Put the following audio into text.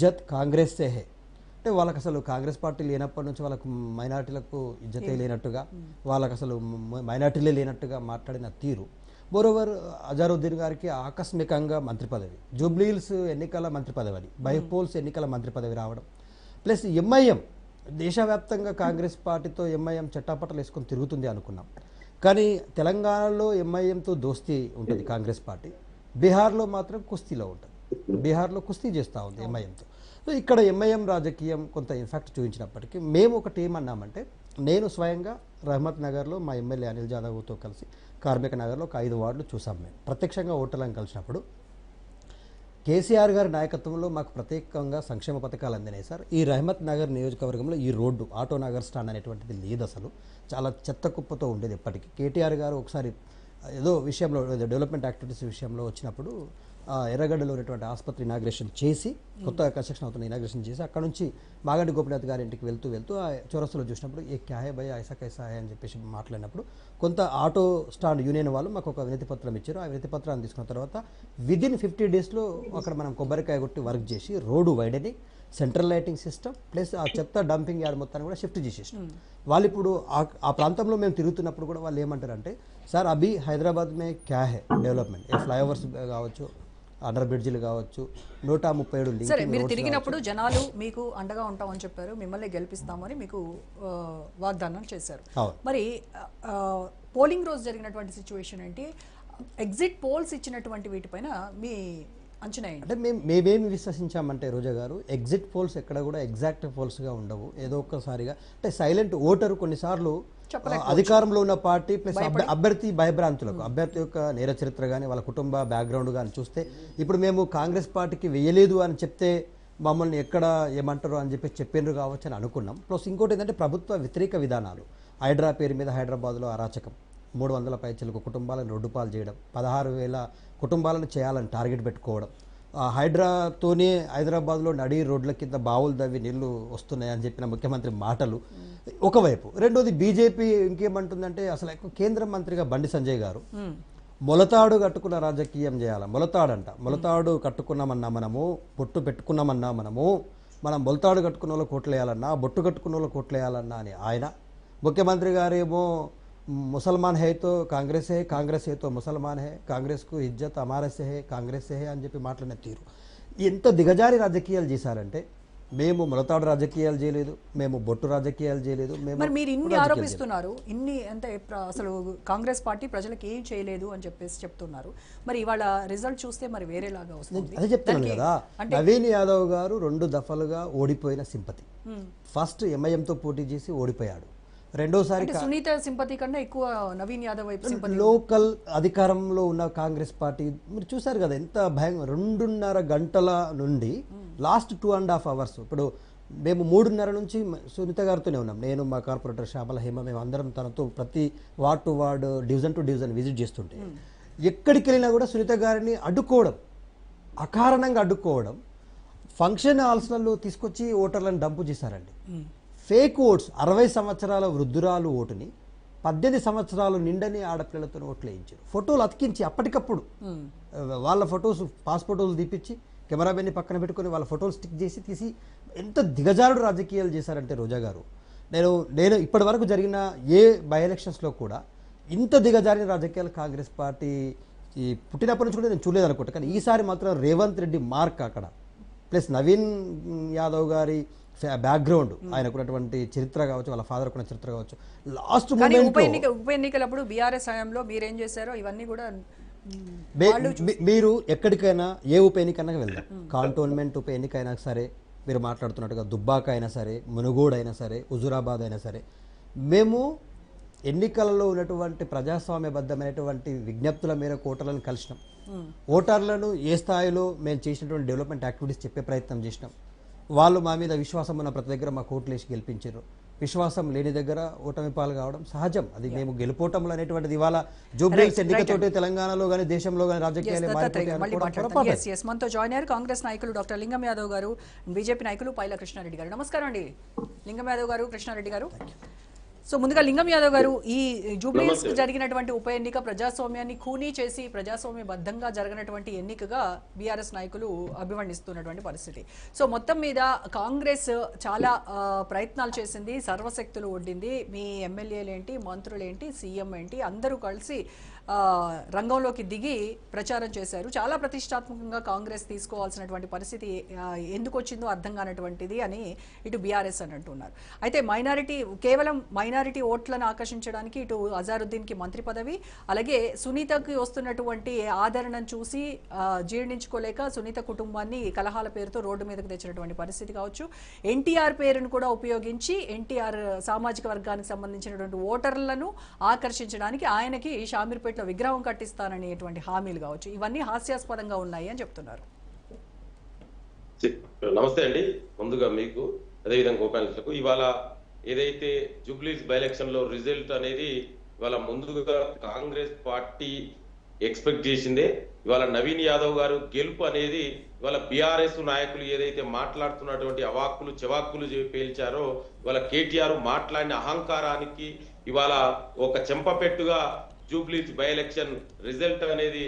ఇజ్జత్ కాంగ్రెస్ సే హే. అంటే వాళ్ళకి అసలు కాంగ్రెస్ పార్టీ లేనప్పటి నుంచి వాళ్ళకు మైనార్టీలకు ఇజ్జతే లేనట్టుగా వాళ్ళకి అసలు మైనార్టీలే లేనట్టుగా మాట్లాడిన తీరు. మోరోవర్ అజారుద్దీన్ గారికి ఆకస్మికంగా మంత్రి పదవి జూబ్లీహిల్స్ ఎన్నికల మంత్రి పదవి బైపోల్స్ ఎన్నికల మంత్రి పదవి రావడం. ప్లస్ ఎంఐఎం దేశవ్యాప్తంగా కాంగ్రెస్ పార్టీతో ఎంఐఎం చట్టాపట్టలు వేసుకొని తిరుగుతుంది అనుకున్నాం. కానీ తెలంగాణలో ఎంఐఎంతో దోస్తీ ఉంటుంది కాంగ్రెస్ పార్టీ. బీహార్లో మాత్రం కుస్తీలో ఉంటుంది. బీహార్లో కుస్తీ చేస్తూ ఉంది ఎంఐఎంతో. సో ఇక్కడ ఎంఐఎం రాజకీయం కొంత ఇన్ఫాక్ట్ చూపించినప్పటికీ మేము ఒక టీం అన్నామంటే నేను స్వయంగా రహమత్ నగర్లో మా ఎమ్మెల్యే అనిల్ జాదవ్తో కలిసి కార్మిక నగర్లో ఒక ఐదు వార్డులు చూసాం మేము. ప్రత్యక్షంగా ఓటర్లను కలిసినప్పుడు కేసీఆర్ గారి నాయకత్వంలో మాకు ప్రత్యేకంగా సంక్షేమ పథకాలు అందినాయి సార్. ఈ రహమత్ నగర్ నియోజకవర్గంలో ఈ రోడ్డు ఆటో నగర్ స్టాండ్ అనేటువంటిది లేదు అసలు. చాలా చెత్త కుప్పతో ఉండేది ఎప్పటికీ కేటీఆర్ గారు ఒకసారి ఏదో విషయంలో డెవలప్మెంట్ యాక్టివిటీస్ విషయంలో వచ్చినప్పుడు ఎర్రగడ్డలో ఉన్నటువంటి ఆసుపత్రి ఇనాగ్రేషన్ చేసి కొత్తగా కన్స్ట్రక్షన్ అవుతున్న ఇనాగ్రేషన్ చేసి అక్కడ నుంచి మాగంటి గోపినాథ్ గారి ఇంటికి వెళ్తూ వెళ్తూ ఆ చౌరస్తులో చూసినప్పుడు ఏ క్యాహే భయ ఐసా కైసా అని చెప్పేసి మాట్లాడినప్పుడు కొంత ఆటో స్టాండ్ యూనియన్ వాళ్ళు మాకు ఒక వినతి పత్రం ఇచ్చారు. ఆ వినతి పత్రాన్ని తీసుకున్న తర్వాత విదిన్ ఫిఫ్టీ డేస్లో అక్కడ మనం కొబ్బరికాయ కొట్టి వర్క్ చేసి రోడ్డు వైడని సెంట్రల్ లైటింగ్ సిస్టమ్ ప్లస్ ఆ చెత్త డంపింగ్ యార్డ్ మొత్తాన్ని కూడా షిఫ్ట్ చేసేసాం వాళ్ళు ఇప్పుడు ఆ- ఆ ప్రాంతంలో మేము తిరుగుతున్నప్పుడు కూడా వాళ్ళు ఏమంటారంటే సార్ అభి హైదరాబాద్ మే క్యా హే డెవలప్మెంట్? ఏ ఫ్లైఓవర్స్ కావచ్చు అండర్ బ్రిడ్జిలు కావచ్చు నూట ముప్పై ఏడు సరే మీరు తిరిగినప్పుడు జనాలు మీకు అండగా ఉంటామని చెప్పారు మిమ్మల్ని గెలిపిస్తామని మీకు వాగ్దానం చేశారు. మరి పోలింగ్ రోజు జరిగినటువంటి సిచ్యువేషన్ ఏంటి? ఎగ్జిట్ పోల్స్ ఇచ్చినటువంటి వీటిపైన మీ అంచనా అంటే మేము మేమేమి విశ్వసించామంటే రోజా గారు ఎగ్జిట్ పోల్స్ ఎక్కడ కూడా ఎగ్జాక్ట్ పోల్స్గా ఉండవు. ఏదో ఒక్కసారిగా అంటే సైలెంట్ ఓటర్ కొన్నిసార్లు అధికారంలో ఉన్న పార్టీ ప్లస్ అభ్య- అభ్యర్థి భయభ్రాంతులకు అభ్యర్థి యొక్క నేర చరిత్ర కానీ వాళ్ళ కుటుంబ బ్యాక్గ్రౌండ్ కానీ చూస్తే ఇప్పుడు మేము కాంగ్రెస్ పార్టీకి వేయలేదు అని చెప్తే మమ్మల్ని ఎక్కడ ఏమంటారు అని చెప్పి చెప్పిండ్రు కావచ్చు అని అనుకున్నాం. ప్లస్ ఇంకోటి ఏంటంటే ప్రభుత్వ వ్యతిరేక విధానాలు. హైడ్రా పేరు మీద హైదరాబాద్లో అరాచకం. మూడు వందల పైచలకు కుటుంబాలను రొడ్డుపాలు చేయడం పదహారు వేల కుటుంబాలను చేయాలని టార్గెట్ పెట్టుకోవడం. హైడ్రాతోనే హైదరాబాద్లో నడి రోడ్ల కింద బావులు దవ్వి నీళ్ళు వస్తున్నాయని చెప్పిన ముఖ్యమంత్రి మాటలు. ఒకవైపు. రెండోది బీజేపీ ఇంకేమంటుందంటే అసలు ఎక్కువ కేంద్ర మంత్రిగా బండి సంజయ్ గారు. మొలతాడు కట్టుకున్న రాజకీయం చేయాలి? మొలతాడంట. మొలతాడు కట్టుకున్నామన్నా మనము బొట్టు పెట్టుకున్నామన్నా మనము మనం మొలతాడు కట్టుకున్న వాళ్ళు కోట్లేయాలన్నా బొట్టు కట్టుకున్న వాళ్ళు కోట్లేయాలన్నా అని ఆయన. ముఖ్యమంత్రి గారేమో ముసల్మాన్ హే తో కాంగ్రెస్ హే కాంగ్రెస్ హే తో ముసల్మాన్ హే కాంగ్రెస్కు ఇజ్జత్ అమారస్ హే కాంగ్రెస్ హే అని చెప్పి మాట్లాడిన తీరు. ఎంత దిగజారి రాజకీయాలు చేశారంటే మేము మొలతాడు రాజకీయాలు చేయలేదు మేము బొట్టు రాజకీయాలు చేయలేదు మేము మరి మీరు ఇన్ని ఆరోపిస్తున్నారు ఇన్ని అంటే అసలు కాంగ్రెస్ పార్టీ ప్రజలకు ఏం చేయలేదు అని చెప్పేసి చెప్తున్నారు. మరి ఇవాళ రిజల్ట్ చూస్తే మరి వేరేలాగా వస్తుంది. అదే దానికి- కదా నవీన్ యాదవ్ గారు రెండు దఫలుగా ఓడిపోయిన సింపతి. ఫస్ట్ ఎంఐఎంతో పోటీ చేసి ఓడిపోయాడు. రెండోసారి సునీత సింపతి కన్నా ఎక్కువ నవీన్ యాదవ్ వైపు లోకల్ అధికారంలో ఉన్న కాంగ్రెస్ పార్టీ మీరు చూసారు కదా ఎంత భయం రెండున్నర గంటల నుండి last two and half hours ఇప్పుడు మేము మూడున్నర నుంచి సునీత గారితోనే ఉన్నాం. నేను మా కార్పొరేటర్ శ్యామల హేమ మేము అందరం తనతో ప్రతి ward to ward division to division visit చేస్తుంటే ఎక్కడికి వెళ్ళినా కూడా సునీత గారిని అడ్డుకోవడం అకారణంగా అడ్డుకోవడం ఫంక్షన్ హాల్స్లలో తీసుకొచ్చి ఓటర్లను డంపు చేశారండి. ఫేక్ ఓట్స్ అరవై సంవత్సరాల వృద్ధురాలు ఓటుని పద్దెనిమిది సంవత్సరాలు నిండని ఆడపిల్లలతో ఓట్లు వేయించారు ఫోటోలు అతికించి అప్పటికప్పుడు వాళ్ళ ఫొటోస్ పాస్ ఫోటోలు తీపిచ్చి కెమెరామెన్ని పక్కన పెట్టుకొని వాళ్ళ ఫోటోలు స్టిక్ చేసి తీసి ఎంత దిగజారుడు రాజకీయాలు చేశారంటే రోజా గారు. నేను నేను ఇప్పటి వరకు జరిగిన ఏ బై ఎలక్షన్స్లో కూడా ఇంత దిగజారిన రాజకీయాలు కాంగ్రెస్ పార్టీ ఈ పుట్టినప్పటి నుంచి కూడా నేను చూడలేదు అనుకుంటా. కానీ ఈసారి మాత్రం రేవంత్ రెడ్డి మార్క్ అక్కడ. ప్లస్ నవీన్ యాదవ్ గారి బ్యాక్గ్రౌండ్ ఆయనకున్నటువంటి చరిత్ర కావచ్చు వాళ్ళ ఫాదర్ ఉన్న చరిత్ర కావచ్చు. లాస్ట్ ఉప ఎన్నిక ఉప ఎన్నికలప్పుడు బీఆర్ఎస్ హయాంలో మీరేం చేశారో ఇవన్నీ కూడా మీరు ఎక్కడికైనా ఏ ఉప ఎన్నికైనా వెళ్దాం. కాంటోన్మెంట్ ఉప ఎన్నికైనా సరే మీరు మాట్లాడుతున్నట్టుగా దుబ్బాక అయినా సరే మునుగోడు అయినా సరే హుజురాబాద్ అయినా సరే మేము ఎన్నికలలో ఉన్నటువంటి ప్రజాస్వామ్యబద్ధమైనటువంటి విజ్ఞప్తుల మేరకు ఓటర్లను కలిసినాం. ఓటర్లను ఏ స్థాయిలో మేము చేసినటువంటి డెవలప్మెంట్ యాక్టివిటీస్ చెప్పే ప్రయత్నం చేసినాం. వాళ్ళు మా మీద విశ్వాసం ఉన్న ప్రతి దగ్గర మా కోట్లేసి గెలిపించారు. విశ్వాసం లేని దగ్గర ఓటమి పాలు కావడం సహజం. అది మేము గెలుపోవటంలో అనేటువంటిది ఇవాళ జూబ్లీస్ ఎన్నికతోటి తెలంగాణలో కానీ దేశంలో కానీ రాజకీయాలు మనతో జాయిన్ అయ్యారు కాంగ్రెస్ నాయకులు డాక్టర్ లింగం యాదవ్ గారు బీజేపీ నాయకులు పైల కృష్ణారెడ్డి గారు. నమస్కారం అండి. లింగం యాదవ్ గారు కృష్ణారెడ్డి గారు. సో ముందుగా లింగం యాదవ్ గారు ఈ నమస్తే. జరిగినటువంటి ఉప ఎన్నిక ప్రజాస్వామ్యాన్ని ఖూనీ చేసి ప్రజాస్వామ్యబద్ధంగా జరిగినటువంటి ఎన్నికగా బీఆర్ఎస్ నాయకులు అభివర్ణిస్తున్నటువంటి పరిస్థితి సో మొత్తం మీద కాంగ్రెస్ చాలా ప్రయత్నాలు చేసింది సర్వశక్తులు ఒడ్డింది మీ ఎమ్మెల్యేలేంటి మంత్రులేంటి సీఎం ఏంటి అందరూ కలిసి రంగంలోకి దిగి ప్రచారం చేశారు. చాలా ప్రతిష్టాత్మకంగా కాంగ్రెస్ తీసుకోవాల్సినటువంటి పరిస్థితి ఎందుకు వచ్చిందో అర్థం కానటువంటిది అని ఇటు బీఆర్ఎస్ అని అంటున్నారు. అయితే మైనారిటీ కేవలం మైనారిటీ ఓట్లను ఆకర్షించడానికి ఇటు అజారుద్దీన్కి మంత్రి పదవి అలాగే సునీతకి వస్తున్నటువంటి ఆదరణను చూసి జీర్ణించుకోలేక సునీత కుటుంబాన్ని కలహాల పేరుతో రోడ్డు మీదకు తెచ్చినటువంటి పరిస్థితి కావచ్చు. ఎన్టీఆర్ పేరును కూడా ఉపయోగించి ఎన్టీఆర్ సామాజిక వర్గానికి సంబంధించినటువంటి ఓటర్లను ఆకర్షించడానికి ఆయనకి షామీర్పేటలో విగ్రహం కట్టిస్తాననేటువంటి హామీలు కావచ్చు. ఇవన్నీ హాస్యాస్పదంగా ఉన్నాయి అని చెప్తున్నారు. నమస్తే అండి. ముందుగా మీకు అదేవిధంగా గోపాలకు ఇవాళ ఏదైతే జూబ్లీస్ బై ఎలక్షన్లో రిజల్ట్ అనేది ఇవాళ ముందుగా కాంగ్రెస్ పార్టీ ఎక్స్పెక్ట్ చేసిందే. ఇవాళ నవీన్ యాదవ్ గారు గెలుపు అనేది ఇవాళ బీఆర్ఎస్ నాయకులు ఏదైతే మాట్లాడుతున్నటువంటి అవాక్కులు చెవాక్కులు పేల్చారో ఇవాళ కేటీఆర్ మాట్లాడిన అహంకారానికి ఇవాళ ఒక చెంపపెట్టుగా జూబ్లీస్ బై ఎలక్షన్ రిజల్ట్ అనేది